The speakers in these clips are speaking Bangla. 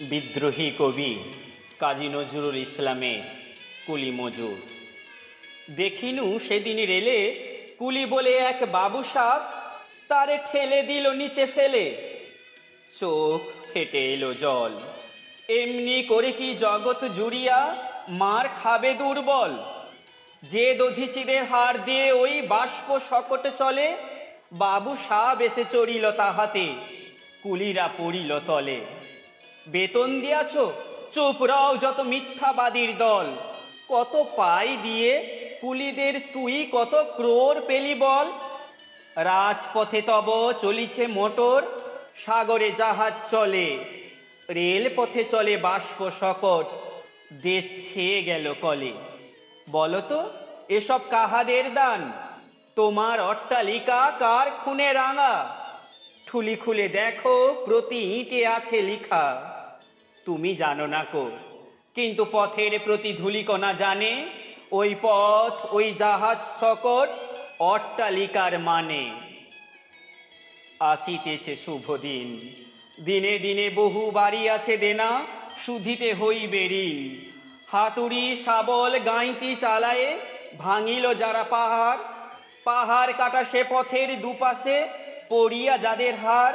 বিদ্রোহী কবি কাজী নজরুল ইসলামের কুলি মজুর। দেখিনু সেদিন রেলে কুলি বলে এক বাবু সাপ তারে ঠেলে দিল নিচে ফেলে। চোখ ফেটে এলো জল, এমনি করে কি জগৎ জুড়িয়া মার খাবে দুর্বল। যে দধিচিদের হার দিয়ে ওই বাষ্প সকটে চলে বাবু সাপ এসে চড়িল তাহাতে, কুলিরা পড়িল তলে। বেতন দিয়াছ? চুপ রাও যত মিথ্যাবাদীর দল। কত পাই দিয়ে কুলিদের তুই কত ক্রোর পেলি বল? রাজপথে তব চলিছে মোটর, সাগরে জাহাজ চলে। রেলপথে চলে বাষ্প সকট দেশ ছেয়ে গেল কলে। বলতো, এসব কাহাদের দান? তোমার অট্টালিকা কার খুনে রাঙা? ঠুলি খুলে দেখো প্রতি ইঁটে আছে লিখা। তুমি জানো না কো। কিন্তু পথের প্রতি ধুলিকণা জানে, ওই পথ, ওই জাহাজ সকট অট্টালিকার মানে। আসিতেছে শুভ দিন, দিনে দিনে বহু বাড়ি আছে দেনা শুধিতে হইবে ঋণ। হাতুড়ি শাবল গাঁইতি চালায়ে, ভাঙিল যারা পাহাড় পাহাড় কাটা সে পথের দুপাশে পড়িয়া যাদের হার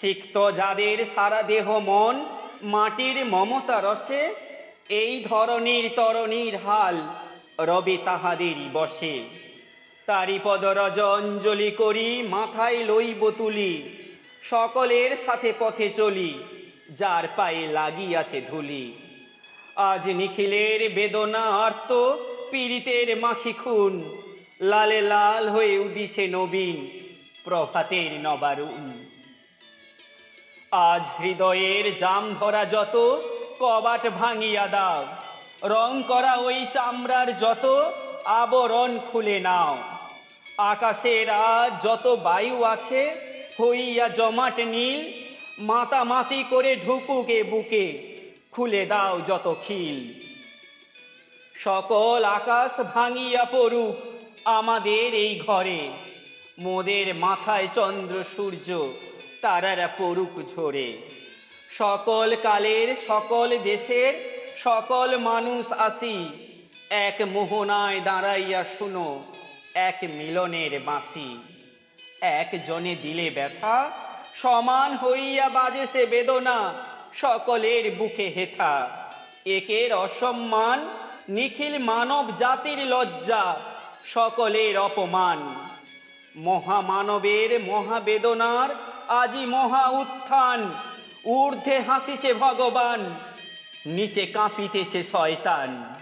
সিক্ত যাদের সারা দেহ মন, মাটির মমতা রসে, এই ধরনের তরণীর হাল রবে তাহাদেরই বসে। তারি পদরজ অঞ্জলি করি, মাথায় লইব তুলি, সকলের সাথে পথে চলি, যার পায়ে লাগিয়াছে ধুলি। আজ নিখিলের বেদনা আর্ত, পীড়িতের মাখি খুন, লালে লাল হয়ে উদিছে নবীন, প্রভাতের নবারুণ। আজ হৃদয়ের জাম ধরা যত, কবাট ভাঙিয়া দাও। রং করা ওই চামড়ার যত, আবরণ খুলে নাও। আকাশের আজ যত বায়ু আছে, হইয়া জমাট নীল, মাতামাতি করে ঢুকুকে বুকে, খুলে দাও যত খিল। সকল আকাশ ভাঙিয়া পড়ুক আমাদের এই ঘরে, মোদের মাথায় চন্দ্র সূর্য তারারা পড়ুক ঝরে। সকল কালের, সকল দেশের, সকল মানুষ আসি। এক মোহনায় দাঁড়াইয়া শুনো, এক মিলনের বাঁশি। একজনে দিলে ব্যথা, সমান হইয়া বাজে সে বেদনা, সকলের বুকে হেথা। একের অসম্মান, নিখিল মানব জাতির লজ্জা, সকলের অপমান। মহামানবের মহাবেদনার আজি মহা উত্থান। ঊর্ধ্বে হাসিছে ভগবান নিচে কাঁপিতেছে শয়তান।